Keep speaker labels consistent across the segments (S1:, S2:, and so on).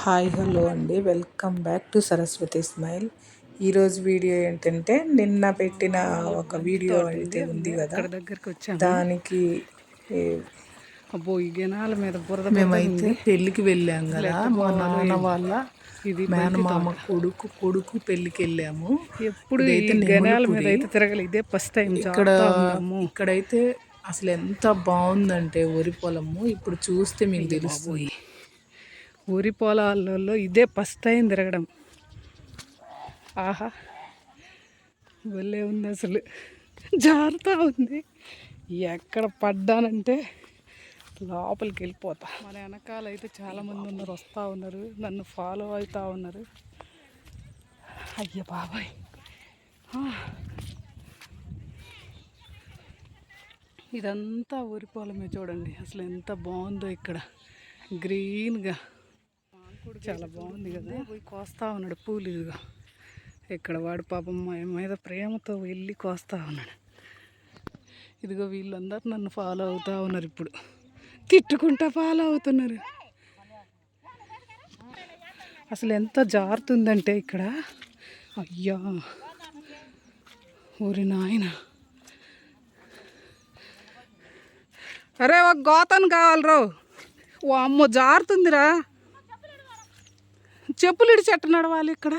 S1: Hi hello అండి. Welcome back to Saraswathi smile. ఈరోజు video ఏంటంటే నిన్న పెట్టిన ఒక వీడియో అయితే ఉంది. కదా.
S2: దగ్గరికి వచ్చాము.
S1: దానికి
S2: అబ్బో ఈ గెనాల మీద బురద
S1: మేమైతే పెళ్ళికి వెళ్ళాం కదా. మా నాన్న వాళ్ళ
S2: ఇది
S1: మేనమామ కొడుకు కొడుకు పెళ్ళికి వెళ్ళాము.
S2: ఎప్పుడు ఈ గెనాల మీద అయితే తిరగలి ఇదే ఫస్ట్ టైం
S1: ఇక్కడ ఇక్కడైతే అసలు ఎంత బాగుందంటే వరి పొలము. ఇప్పుడు చూస్తే మీకు తెలుస్తుంది.
S2: ఊరి పొలాలలో ఇదే ఫస్ట్ టైం తిరగడం. ఆహా. భలే ఉంది అసలు. జారుతూ ఉంది. ఎక్కడ పడ్డానంటే లోపలికి వెళ్ళిపోతా. మన వెనకాల అయితే చాలామంది ఉన్నారు వస్తూ ఉన్నారు నన్ను ఫాలో అవుతూ ఉన్నారు. అయ్య బాబాయ్. ఇదంతా ఊరి పొలమే చూడండి. అసలు ఎంత బాగుందో ఇక్కడ. గ్రీన్గా. చాలా బాగుంది కదా. పోయి కోస్తా ఉన్నాడు పూలు ఇదిగో. ఇక్కడ వాడు పాపం మా మీద ప్రేమతో వెళ్ళి కోస్తా ఉన్నాడు. ఇదిగో వీళ్ళందరూ నన్ను ఫాలో అవుతా ఉన్నారు ఇప్పుడు. తిట్టుకుంటా ఫాలో అవుతున్నారు. అసలు ఎంత జారుతుందంటే ఇక్కడ. అయ్యా. ఊరి నాయన. అరే ఒక గోతను కావాలరావు ఓ అమ్మో జారుతుందిరా చెప్పులు ఇడి చెట్టు నడవాలి ఇక్కడ.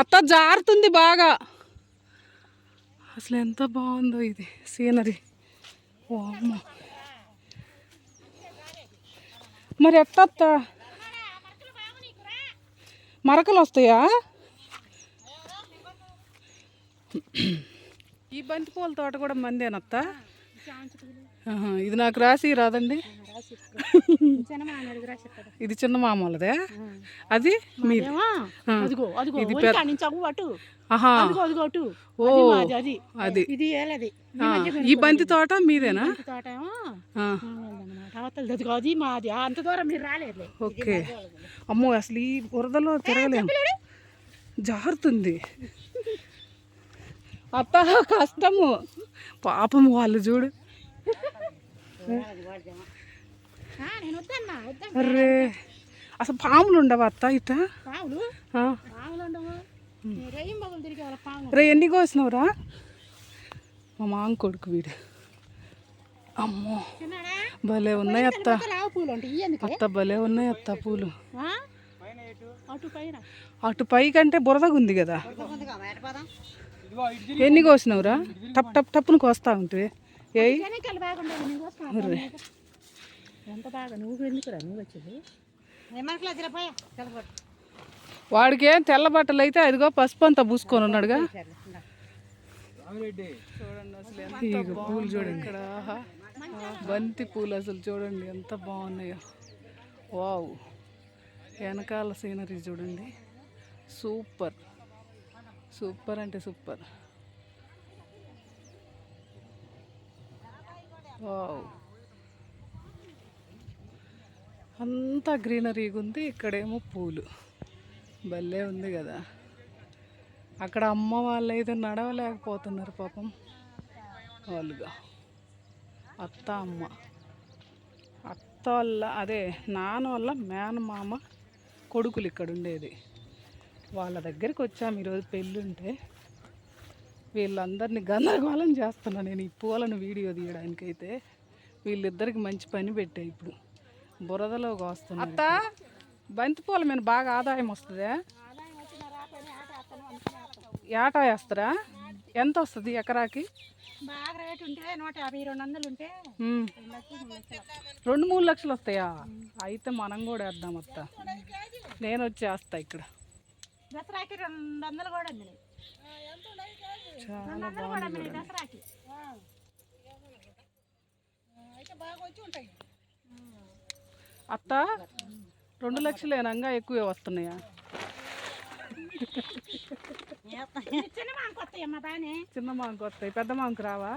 S2: అత్త జారుతుంది బాగా. అసలు ఎంత బాగుందో ఇది సీనరీ. ఓ మరి ఎట్ట మరకలు వస్తాయా? ఈ బంతిపూల తోట కూడా మందేనత్త? ఇది నాకు రాసి రాదండి. ఇది చిన్న మామూలదే? అది
S3: అది అది.
S2: ఈ బంతి తోట మీదేనా?
S3: అది మాది. అంత దూరం మీరు రాలేదు
S2: ఓకే. అమ్మో అసలు ఈ బురదలో తిరగలేము జారుతుంది. అత్త కష్టము. పాపం వాళ్ళు చూడు. అర్రే అసలు పాములు ఉండవా అత్త ఇట? రే ఎన్ని కోసినవురా? మా మామ కొడుకు వీడు. అమ్మో. భలే ఉన్నాయి అత్త. అత్త భలే ఉన్నాయి అత్త పూలు.
S3: అటు పైన.
S2: అటు పైకంటే బురదగా ఉంది కదా. ఎన్ని కోసినవురా? టప్ టప్ టప్పును కోస్తా ఉంటే ఏయ్
S3: వెనకాల బాగా ఉండాలి నువ్వు వస్తా ఎంత బాగా? నువ్వు ఎందుకురా? నువ్వు వచ్చేది? ఏమనుకో అదిరాపాయ తెలపడు
S2: వాడికి ఏం తెల్ల బట్టలు అయితే అదిగో పసుపు అంతా పూసుకొని ఉన్నాడుగా. ఇగో పూలు చూడండి ఇక్కడ. బంతి పూలు అసలు చూడండి ఎంత బాగున్నాయో. వావ్. వెనకాల సీనరీ చూడండి. సూపర్. సూపర్ అంటే సూపర్. వావ్. అంతా గ్రీనరీగా ఉంది ఇక్కడేమో పూలు. భలే ఉంది కదా అక్కడ అమ్మ వాళ్ళు అయితే నడవలేకపోతున్నారు పాపం. వాళ్ళుగా. అత్త అమ్మ. అత్త వల్ల అదే నాన్న వల్ల మేనమామ కొడుకులు ఇక్కడ ఉండేది. వాళ్ళ దగ్గరికి వచ్చాము ఈరోజు పెళ్ళి ఉంటే వీళ్ళందరినీ గందరగోళం చేస్తున్నాను నేను ఈ పూలను వీడియో తీయడానికైతే. వీళ్ళిద్దరికి మంచి పని పెట్టా ఇప్పుడు. బురదలో వస్తున్నా అత్త బంతి పూల మీద బాగా ఆదాయం వస్తుందా? ఏటా వేస్తారా? ఎంత వస్తుంది ఎకరాకి?
S3: బాగా రేటు ఉంటే నూట యాభై రెండు వందలు ఉంటే.
S2: రెండు మూడు లక్షలు వస్తాయా. అయితే మనం కూడా వేద్దాం అత్త. నేను వచ్చి వేస్తా ఇక్కడ.
S3: దసరాకి రెండు వందలు కూడా
S2: చాలా
S3: ఉంది దసరాకి.
S2: అత్త రెండు లక్షలేనంగా ఎక్కువే వస్తున్నాయా?
S3: చిన్న మాకు
S2: వస్తాయి. పెద్ద మామకి రావా?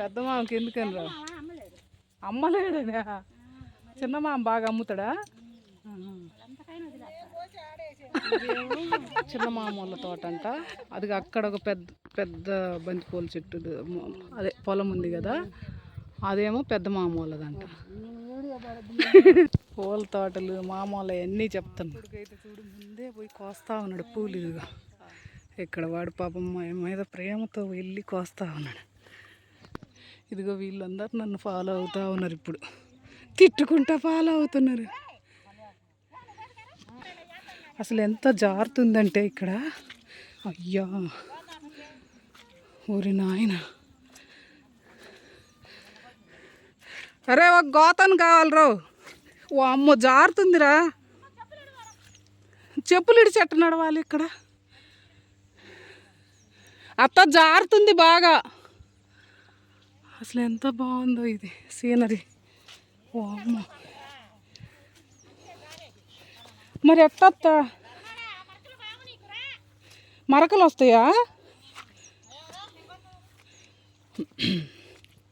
S2: పెద్ద మామకి ఎందుకని రా?
S3: అమ్మలేదు.
S2: అమ్మలేడనా? చిన్న మామ బాగా అమ్ముతాడా? చిన్న మామూల తోట అంట అది అక్కడ ఒక పెద్ద పెద్ద బంతిపూల చెట్టు అదే పొలం ఉంది కదా. అదేమో పెద్ద మామూలదంట పూల తోటలు మామూలు అన్నీ చెప్తున్నాడు అయితే చూడు ముందే పోయి కోస్తా ఉన్నాడు పూలు ఇదిగో ఇక్కడ వాడు పాపం మా మీద ప్రేమతో వెళ్ళి కోస్తా ఉన్నాడు. ఇదిగో వీళ్ళందరూ నన్ను ఫాలో అవుతా ఉన్నారు ఇప్పుడు. తిట్టుకుంటా ఫాలో అవుతున్నారు. అసలు ఎంత జారుతుందంటే ఇక్కడ. అయ్యా. ఊరి నాయన. అరే ఒక గోతను కావాలి రావు ఓ అమ్మో జారుతుందిరా. చెప్పులు ఇడి చెట్టు నడవాలి ఇక్కడ. అత్త జారుతుంది బాగా. అసలు ఎంత బాగుందో ఇది సీనరీ. ఓ అమ్మ. మరి ఎట్ట మరకలు వస్తాయా?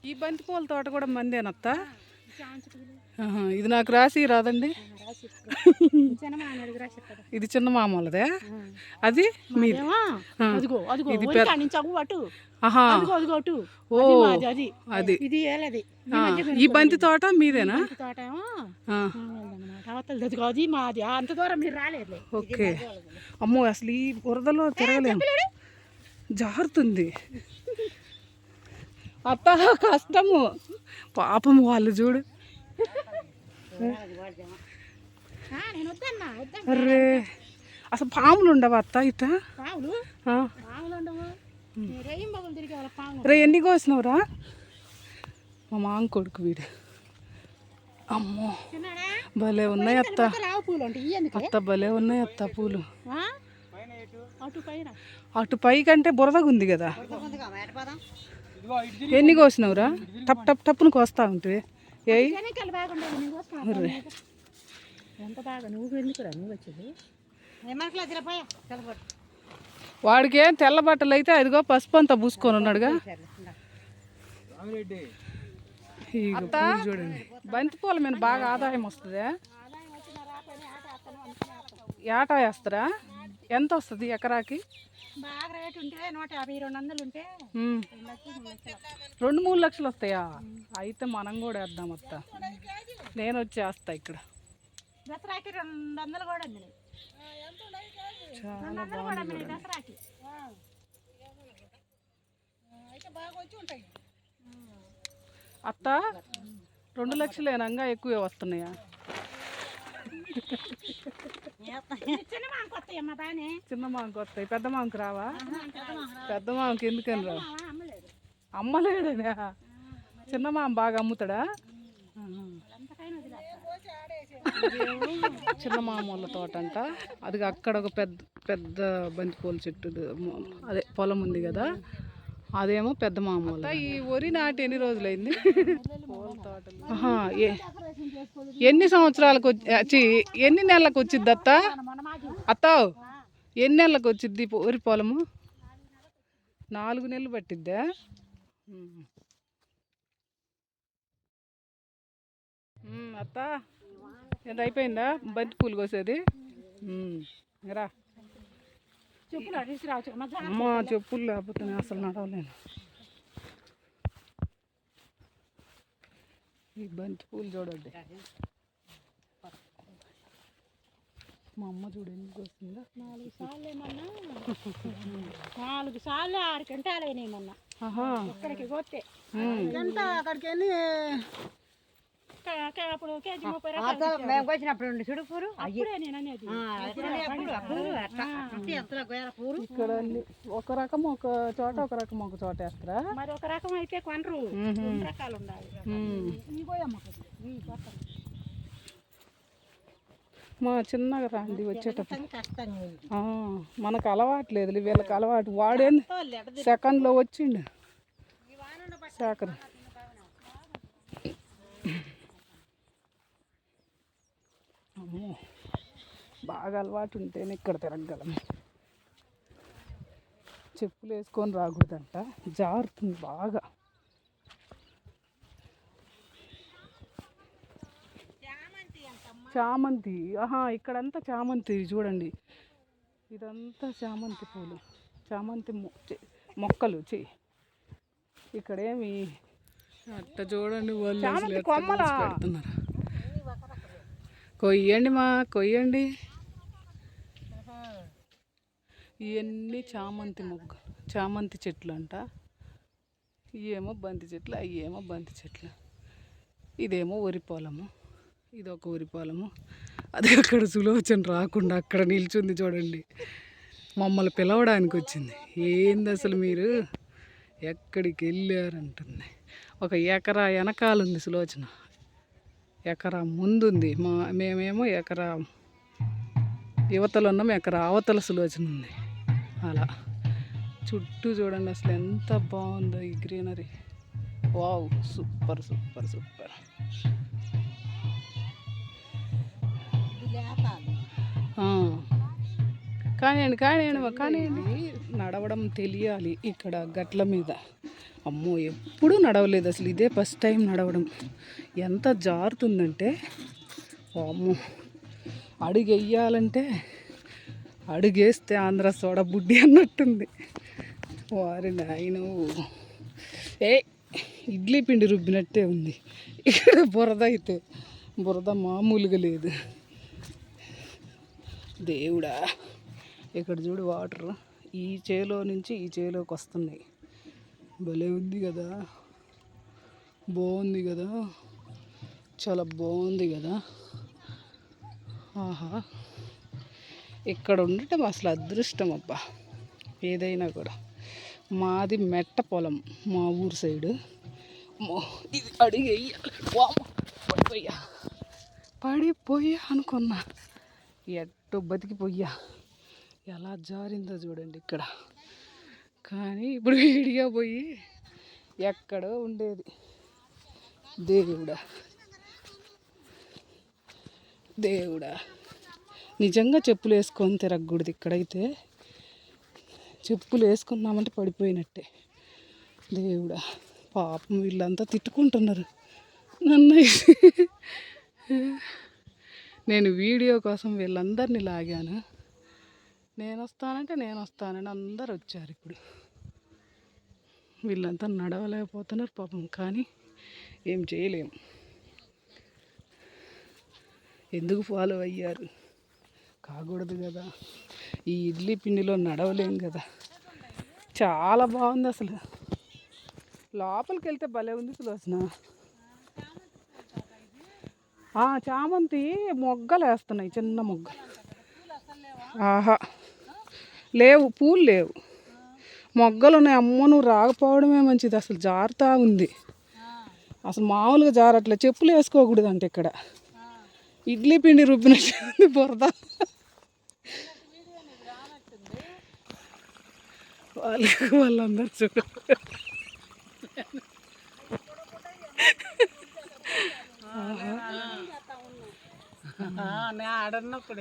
S2: ఈ బంతి పూల తోట కూడా మందేనత్త? ఇది నాకు రాసి రాదండి. ఇది చిన్న మామూలదే. అది మీది ఇది ఓ
S3: అది
S2: ఈ బంతి తోట మీదేనా? ఓకే. అమ్మో అసలు ఈ బురదలో తిరగలేము జారుతుంది. అత్త కష్టము. పాపం వాళ్ళు చూడు. అర్రే అసలు పాములు ఉండవా అత్త ఇట? రే ఎన్ని కోసినవురా? మా మామ కొడుకు వీడు. అమ్మో. భలే ఉన్నాయి అత్త. అత్త భలే ఉన్నాయి అత్త పూలు.
S3: అటు
S2: పై కంటే బురదగా ఉంది కదా. ఎన్ని కోసినవురా? టప్ టప్ టప్పును కోస్తా ఉంటే. ఏయ్.
S3: వెనకాల బాగుండదు నేను కోసుకున్నా ఎంత బాగా నువ్వు ఎందుకురా నువ్వు వచ్చేది ఏమనుకోలే తిరపోయా తెలపడు
S2: వాడికి ఏం తెల్ల బట్టలు అయితే అదిగో పసుపు అంతా పూసుకొని ఉన్నాడుగా. చూడండి. బంతి పూల మీద బాగా ఆదాయం వస్తుంది? ఏటా వేస్తారా? ఎంత వస్తుంది ఎకరాకి?
S3: బాగా రేట్ ఉంటే నూట యాభై రెండు వందలు ఉంటే. రెండు మూడు లక్షలు
S2: వస్తాయా. అయితే మనం కూడా వేద్దాం అత్త. నేను వచ్చి వేస్తా ఇక్కడ.
S3: దసరాకి రెండు వందలు కూడా
S2: చాలా
S3: అంది దసరాకి.
S2: అత్త రెండు లక్షలేనంగా ఎక్కువే వస్తున్నాయా?
S3: చిన్న మాకు
S2: వస్తాయి పెద్ద మాంకు రావా? పెద్ద మాంకు ఎందుకని రావు? అమ్మలేడనా? చిన్న మామ బాగా అమ్ముతాడా? చిన్న మామూల తోట అంట అది అక్కడ ఒక పెద్ద పెద్ద బంతిపూల చెట్టు అదే పొలం ఉంది కదా. అదేమో పెద్ద మామూలు ఈ వరి నాటి ఎన్ని రోజులైంది? పూల తోటలు ఏ- ఎన్ని సంవత్సరాలకు వచ్చి ఎన్ని నెలలకు వచ్చిద్ది అత్త?
S3: మొన్న మాది
S2: అత్త ఎన్ని నెలలకు వచ్చిద్ది ఈ వరి పొలము? నాలుగు నెలలు పట్టిద్దా? అత్త ఎంత అయిపోయిందా? బంతి పూలు కోసేది? రా.
S3: చెప్పులు
S2: అమ్మ చెప్పులు లేకపోతే అసలు నడవలేను. ఈ బంతి పూలు చూడండి. మా అమ్మ చూడు ఎందుకు వస్తుందా.
S3: నాలుగు సార్లు ఏమన్నా? నాలుగు సార్లు ఆరు గంటలు అయినాయి మొన్న. ఇక్కడికి పోతే. గంట అక్కడికి వెళ్ళి అప్పుడు కేజీ ముప్పై రూపాయలు మేము వచ్చినప్పుడు చుడుపూరు అప్పుడే నేను అనేది.
S2: ఇక్కడ ఒక రకం ఒక చోట ఒక రకం ఒక చోట వేస్తారా?
S3: మరి ఒక రకం అయితే కొనరు. రెండు రకాలు ఉండాలి.
S2: మా చిన్నగా రాండి వచ్చేటప్పుడు. మనకు అలవాట్లేదు వీళ్ళకి అలవాటు. వాడేంది సెకండ్లో వచ్చిండు. శాఖర్ అమ్మో బాగా అలవాటు ఉంటేనే ఇక్కడ తిరగగలం. చెప్పులు వేసుకొని రాకూడదంట. జారుతుంది బాగా. చామంతి. ఆహా ఇక్కడంతా చామంతి. చూడండి. ఇదంతా చామంతి పూలు. చామంతి మొక్కలు చె. ఇక్కడేమి అట్ట చూడండి వాళ్ళు పెడుతున్నారు. కొయ్యండి మా కొయ్యండి. ఇవన్నీ చామంతి మొగ్గ చామంతి చెట్లు అంట ఇవేమో బంతి చెట్లు అయ్యేమో బంతి చెట్లు. ఇదేమో వరి పొలము ఇది ఒక వరి పొలము. అది అక్కడ సులోచన రాకుండా అక్కడ నిల్చుంది చూడండి. మమ్మల్ని పిలవడానికి వచ్చింది. ఏంది అసలు మీరు? ఎక్కడికి వెళ్ళారంటుంది ఒక ఎకరా వెనకాల ఉంది సులోచన. ఎకరా ముందుంది. మా మేమేమో ఎకరా యువతలు ఉన్నాం ఎకరా అవతల సులోచన ఉంది. అలా. చుట్టూ చూడండి అసలు ఎంత బాగుందో ఈ greenery. Wow super super super. కానీ కానివ్వండి కానివ్వండి కానివ్వండి. నడవడం తెలియాలి ఇక్కడ గట్ల మీద. అమ్మో ఎప్పుడూ నడవలేదు అసలు. ఇదే ఫస్ట్ టైం నడవడం. ఎంత జారుతుందంటే అమ్మో అడుగు వేయాలంటే అడుగేస్తే ఆంధ్ర సోడ బుడ్డి అన్నట్టుంది. వారి నాయన. ఏ ఇడ్లీ పిండి రుబ్బినట్టే ఉంది. ఇక్కడ బురద అయితే బురద మామూలుగా లేదు. దేవుడా ఇక్కడ చూడు వాటర్. ఈ చేలో నుంచి ఈ చేలోకి వస్తున్నాయి. భలే ఉంది కదా. బాగుంది కదా. చాలా బాగుంది కదా. ఆహా. ఇక్కడ ఉండటం అసలు అదృష్టం అబ్బా. ఏదైనా కూడా. మాది మెట్ట పొలం మా ఊరు సైడు. ఇది అడిగి పడిపోయా పడిపోయా అనుకున్నా. ఎట్టు బతికిపోయా ఎలా జారిందో చూడండి ఇక్కడ. కానీ ఇప్పుడు వీడిగా పోయి ఎక్కడో ఉండేది. దేవుడా. దేవుడా. నిజంగా చెప్పులు వేసుకొని తిరగకూడదు ఇక్కడైతే. చెప్పులు వేసుకున్నామంటే పడిపోయినట్టే. దేవుడా. పాపం వీళ్ళంతా తిట్టుకుంటున్నారు. నన్ను నేను వీడియో కోసం వీళ్ళందరినీ లాగాను. నేను వస్తానంటే నేను వస్తానని అందరు వచ్చారు ఇప్పుడు. వీళ్ళంతా నడవలేకపోతున్నారు పాపం. కానీ ఏం చేయలేము ఎందుకు ఫాలో అయ్యారు? కాకూడదు కదా. ఈ ఇడ్లీ పిండిలో నడవలేం కదా. చాలా బాగుంది అసలు. లోపలికి వెళ్తే భలే ఉంది సులోచన. చామంతి మొగ్గలు వేస్తున్నాయి చిన్న మొగ్గలు ఆహా. లేవు పూలు లేవు. మొగ్గలు ఉన్నాయి అమ్మ నువ్వు రాకపోవడమే మంచిది. అసలు జారుతా ఉంది. అసలు మామూలుగా జారట్లే. చెప్పులు వేసుకోకూడదు అంటే ఇక్కడ. ఇడ్లీ పిండి రుబ్బినట్టు ఉంది బురద. వాళ్ళు వాళ్ళందరూ చూడు. ఆడన్నప్పుడు.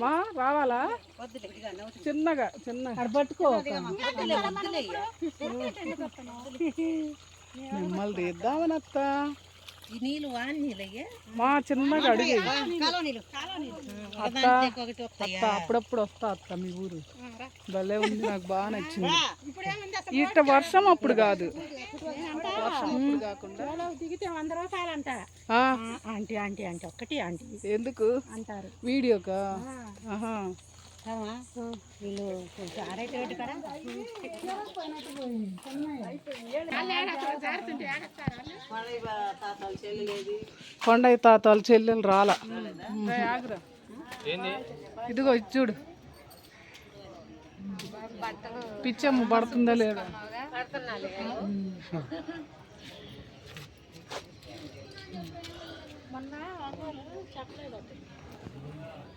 S2: మా రావాలా? చిన్నగా చిన్నగా పట్టుకో మిమ్మల్ని తీద్దామని అత్త
S3: నీళ్ళు వాని నీళ్ళయ్యే
S2: మా చిన్నగా అడిగి.
S3: కాలువనీళ్ళు
S2: అత్త అప్పుడప్పుడు వస్తా అత్త మీ ఊరు. భలే ఉంది నాకు బాగా నచ్చింది. ఇట్ట వర్షం అప్పుడు కాదు.
S3: దిగితే వంద రూపాయలు ఆంటీ ఆంటీ ఆంటీ ఒక్కటి ఆంటీ.
S2: ఎందుకు?
S3: అంటారు.
S2: వీడియోకా?
S3: వీళ్ళు కొంచెం ఆరైతే ఒకటి కదా
S2: కొండయ్య తాతాలు చెల్లెలు రాల. ఇదిగో ఇది చూడు. పిచ్చమ్మ పడుతుందా లేదా?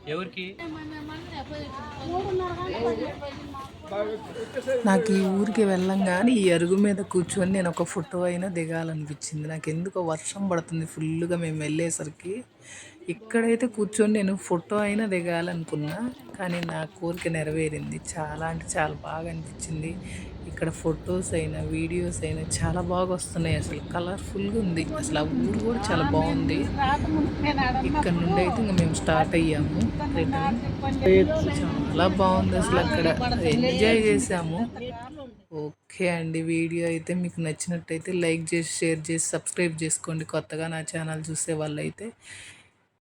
S4: ఎవరికి?
S1: నాకు ఈ ఊరికి వెళ్ళంగానే ఈ అరుగు మీద కూర్చొని నేను ఒక ఫోటో అయినా దిగాలనిపించింది. నాకు ఎందుకో వర్షం పడుతుంది ఫుల్గా మేము వెళ్ళేసరికి. ఇక్కడైతే కూర్చొని నేను ఫోటో అయినా దిగాలనుకున్నా కానీ నా కోరిక నెరవేరింది. చాలా అంటే చాలా బాగా అనిపించింది. ఇక్కడ ఫొటోస్ అయినా వీడియోస్ అయినా చాలా బాగా వస్తున్నాయి అసలు. కలర్ఫుల్గా ఉంది. అసలు ఆ ఊరు కూడా చాలా బాగుంది. ఇక్కడ నుండి అయితే ఇంకా మేము స్టార్ట్ అయ్యాము. రిటర్న్. చాలా బాగుంది అసలు అక్కడ. ఎంజాయ్ చేసాము ఓకే అండి. వీడియో అయితే మీకు నచ్చినట్టయితే లైక్ చేసి షేర్ చేసి సబ్స్క్రైబ్ చేసుకోండి. కొత్తగా నా ఛానల్ చూసే వాళ్ళైతే